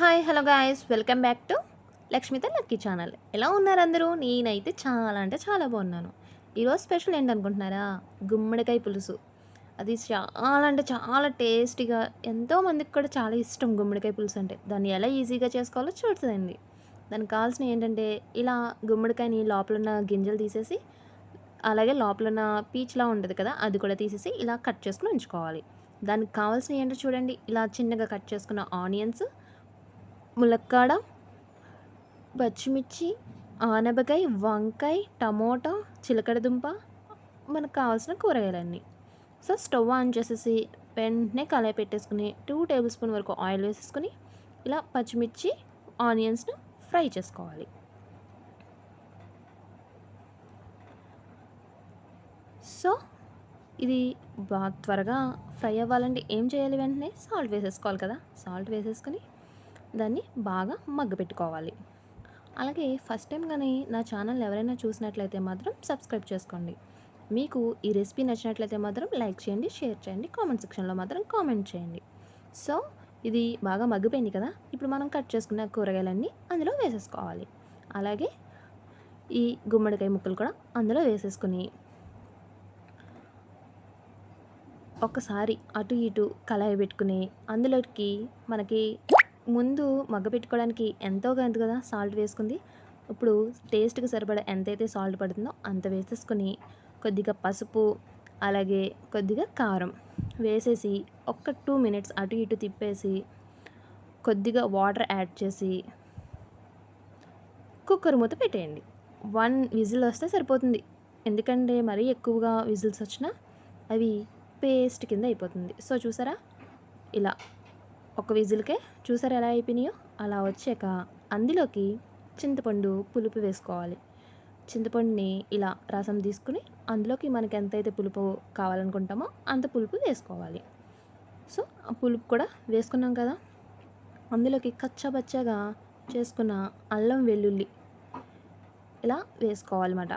Hi hello guys. Welcome back to Lakshmitha lucky channel. ఎలా ఉన్నారు అందరూ? నేనైతే చాలా అంటే చాలా బాగున్నాను. ఈరోజు స్పెషల్ ఏంటనుకుంటున్నారా? గుమ్మడికాయ పులుసు. అది చాలా అంటే చాలా టేస్టీగా ఎంతో మందికి కూడా చాలా ఇష్టం గుమ్మడికాయ పులుసు అంటే. దాన్ని ఎలా ఈజీగా చేసుకోవాలో చూడదండి దానికి కావాల్సిన ఏంటంటే ఇలా గుమ్మడికాయని లోపల ఉన్న గింజలు తీసేసి అలాగే లోపలున్న పీచ్లా ఉంటుంది కదా అది కూడా తీసేసి ఇలా కట్ చేసుకుని ఉంచుకోవాలి. దానికి కావాల్సిన ఏంటో చూడండి. ఇలా చిన్నగా కట్ చేసుకున్న ఆనియన్స్ ములక్కాడ పచ్చిమిర్చి ఆనపకాయ వంకాయ టమోటా చిలకడదుంప మనకు కావాల్సిన కూరగాయలన్నీ. సో స్టవ్ ఆన్ చేసేసి వెంటనే కళాయి పెట్టేసుకుని టూ టేబుల్ స్పూన్ వరకు ఆయిల్ వేసేసుకుని ఇలా పచ్చిమిర్చి ఆనియన్స్ను ఫ్రై చేసుకోవాలి. సో ఇది బాగా త్వరగా ఫ్రై అవ్వాలంటే ఏం చేయాలి వెంటనే? సాల్ట్ వేసేసుకోవాలి కదా. సాల్ట్ వేసేసుకుని దాన్ని బాగా మగ్గపెట్టుకోవాలి అలాగే ఫస్ట్ టైం కానీ నా ఛానల్ ఎవరైనా చూసినట్లయితే మాత్రం సబ్స్క్రైబ్ చేసుకోండి. మీకు ఈ రెసిపీ నచ్చినట్లయితే మాత్రం లైక్ చేయండి షేర్ చేయండి కామెంట్ సెక్షన్లో మాత్రం కామెంట్ చేయండి. సో ఇది బాగా మగ్గిపోయింది కదా? ఇప్పుడు మనం కట్ చేసుకున్న కూరగాయలన్నీ అందులో వేసేసుకోవాలి. అలాగే ఈ గుమ్మడికాయ ముక్కలు కూడా అందులో వేసేసుకుని ఒకసారి అటు ఇటు కళాయి పెట్టుకుని అందులోకి మనకి ముందు మగ్గ పెట్టుకోవడానికి ఎంతో కాదు కదా సాల్ట్ వేసుకుంది. ఇప్పుడు టేస్ట్కి సరిపడా ఎంతైతే సాల్ట్ పడుతుందో అంత వేసేసుకొని కొద్దిగా పసుపు అలాగే కొద్దిగా కారం వేసేసి ఒక్క టూ మినిట్స్ అటు ఇటు తిప్పేసి కొద్దిగా వాటర్ యాడ్ చేసి కుక్కర్ మూత పెట్టేయండి. వన్ విజిల్ వస్తే సరిపోతుంది. ఎందుకంటే మరీ ఎక్కువగా విజిల్స్ వచ్చినా అవి పేస్ట్ కింద అయిపోతుంది. సో చూసారా? ఇలా ఒక విజిల్కే చూసారు ఎలా అయిపోయినాయో? అలా వచ్చాక అందులోకి చింతపండు పులుపు వేసుకోవాలి. చింతపండుని ఇలా రసం తీసుకుని అందులోకి మనకి ఎంతైతే పులుపు కావాలనుకుంటామో అంత పులుపు వేసుకోవాలి. సో ఆ పులుపు కూడా వేసుకున్నాం కదా? అందులోకి కచ్చబచ్చగా చేసుకున్న అల్లం వెల్లుల్లి ఇలా వేసుకోవాలన్నమాట.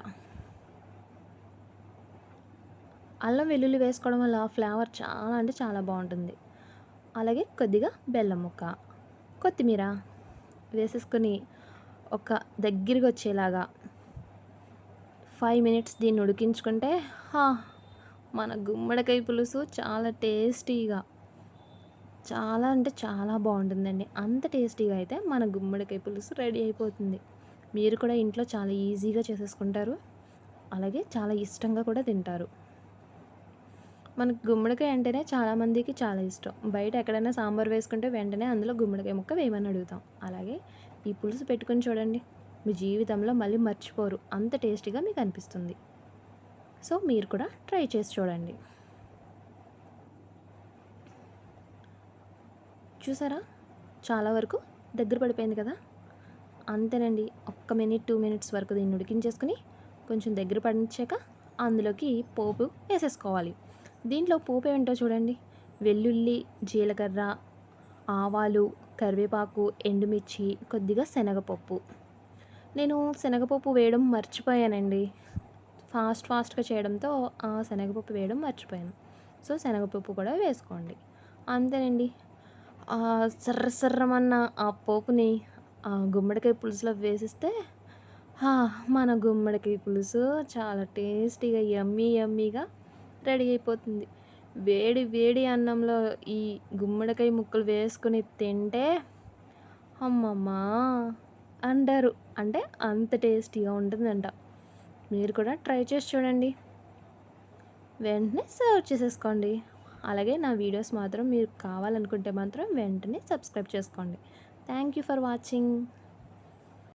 అల్లం వెల్లుల్లి వేసుకోవడం వల్ల ఫ్లేవర్ చాలా అంటే చాలా బాగుంటుంది. అలాగే కొద్దిగా బెల్లం ముక్క కొత్తిమీర వేసేసుకొని ఒక దగ్గరికి వచ్చేలాగా ఫైవ్ మినిట్స్ దీన్ని ఉడికించుకుంటే హా మన గుమ్మడికాయ పులుసు చాలా టేస్టీగా చాలా అంటే చాలా బాగుంటుందండి. అంత టేస్టీగా అయితే మన గుమ్మడికాయ పులుసు రెడీ అయిపోతుంది. మీరు కూడా ఇంట్లో చాలా ఈజీగా చేసేసుకుంటారు. అలాగే చాలా ఇష్టంగా కూడా తింటారు. మనకు గుమ్మడికాయ అంటేనే చాలామందికి చాలా ఇష్టం. బయట ఎక్కడైనా సాంబార్ వేసుకుంటే వెంటనే అందులో గుమ్మడికాయ ముక్క వేయమని అడుగుతాం. అలాగే ఈ పులుసు పెట్టుకుని చూడండి. మీ జీవితంలో మళ్ళీ మర్చిపోరు. అంత టేస్టీగా మీకు అనిపిస్తుంది. సో మీరు కూడా ట్రై చేసి చూడండి. చూసారా? చాలా వరకు దగ్గర పడిపోయింది కదా? అంతేనండి. ఒక్క మినిట్ టూ మినిట్స్ వరకు దీన్ని ఉడికించేసుకుని కొంచెం దగ్గర పడించాక అందులోకి పోపు వేసేసుకోవాలి. దీంట్లో పోపు ఏంటో చూడండి. వెల్లుల్లి జీలకర్ర ఆవాలు కరివేపాకు ఎండుమిర్చి కొద్దిగా శనగపప్పు. నేను శనగపప్పు వేయడం మర్చిపోయానండి. ఫాస్ట్ ఫాస్ట్గా చేయడంతో ఆ శనగపప్పు వేయడం మర్చిపోయాను. సో శనగపప్పు కూడా వేసుకోండి. అంతేనండి. సర్ర సర్రమన్న ఆ పోపుని ఆ గుమ్మడికాయ పులుసులో వేసిస్తే మన గుమ్మడికాయ పులుసు చాలా టేస్టీగా యమ్మీ యమ్మీగా రెడీ అయిపోతుంది. వేడి వేడి అన్నంలో ఈ గుమ్మడికాయ ముక్కలు వేసుకుని తింటే అమ్మమ్మా! అంటారు. అంటే అంత టేస్టీగా ఉంటుందంట. మీరు కూడా ట్రై చేసి చూడండి. వెంటనే సర్వ్ చేసేసుకోండి. అలాగే నా వీడియోస్ మాత్రం మీరు కావాలనుకుంటే మాత్రం వెంటనే సబ్స్క్రైబ్ చేసుకోండి. Thank you for watching.